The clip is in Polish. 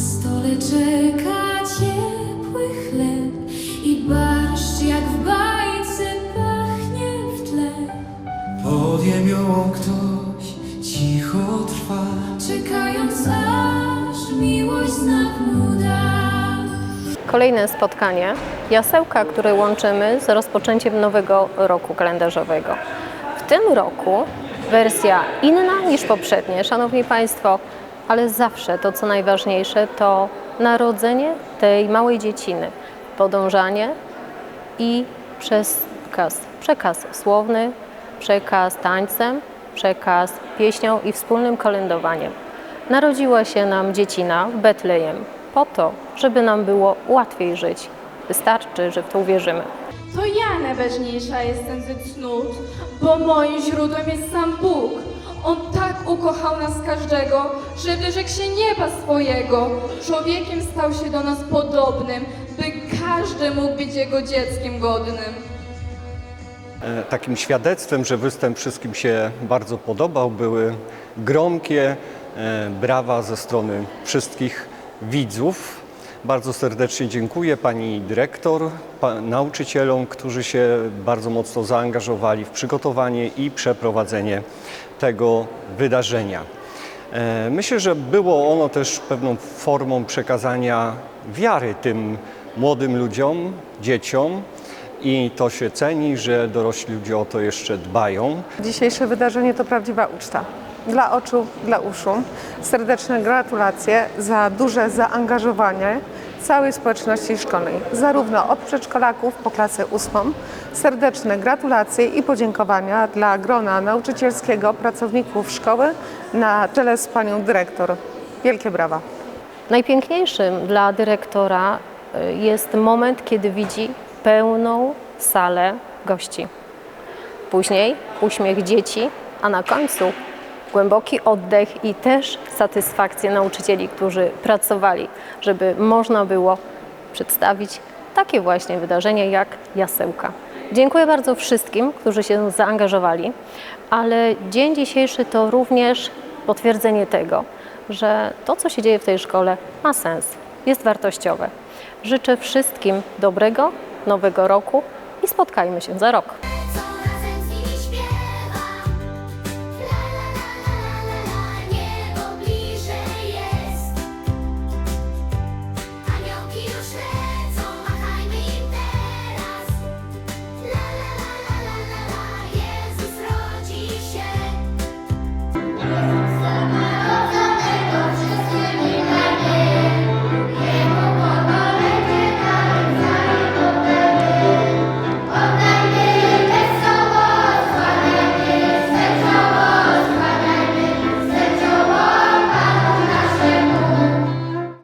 stole czeka ciepły chleb i barszcz jak w bajce pachnie w tle. Pod jemiołą ktoś cicho trwa Czekając aż miłość znak mu da. Kolejne spotkanie jasełka, które łączymy z rozpoczęciem nowego roku kalendarzowego. W tym roku wersja inna niż poprzednie, Szanowni Państwo, ale zawsze to, co najważniejsze, to narodzenie tej małej dzieciny, podążanie i przekaz, przekaz słowny, przekaz tańcem, przekaz pieśnią i wspólnym kolędowaniem. Narodziła się nam dziecina w Betlejem po to, żeby nam było łatwiej żyć. Wystarczy, że w to uwierzymy. To ja najważniejsza jestem ze cnót, bo moim źródłem jest sam Bóg. On tak ukochał nas każdego, że wyrzekł się nieba swojego. Człowiekiem stał się do nas podobnym, by każdy mógł być jego dzieckiem godnym. E, Takim świadectwem, że występ wszystkim się bardzo podobał, były gromkie e, brawa ze strony wszystkich widzów. Bardzo serdecznie dziękuję pani dyrektor, pa, nauczycielom, którzy się bardzo mocno zaangażowali w przygotowanie i przeprowadzenie tego wydarzenia. E, Myślę, że było ono też pewną formą przekazania wiary tym młodym ludziom, dzieciom i to się ceni, że dorośli ludzie o to jeszcze dbają. Dzisiejsze wydarzenie to prawdziwa uczta. Dla oczu, dla uszu. Serdeczne gratulacje za duże zaangażowanie całej społeczności szkolnej, zarówno od przedszkolaków po klasę ósmą. Serdeczne gratulacje i podziękowania dla grona nauczycielskiego, pracowników szkoły na czele z panią dyrektor. Wielkie brawa. Najpiękniejszym dla dyrektora y, jest moment, kiedy widzi pełną salę gości. Później uśmiech dzieci, a na końcu głęboki oddech i też satysfakcję nauczycieli, którzy pracowali, żeby można było przedstawić takie właśnie wydarzenie jak jasełka. Dziękuję bardzo wszystkim, którzy się zaangażowali, ale dzień dzisiejszy to również potwierdzenie tego, że to, co się dzieje w tej szkole, ma sens, jest wartościowe. Życzę wszystkim dobrego nowego roku i spotkajmy się za rok.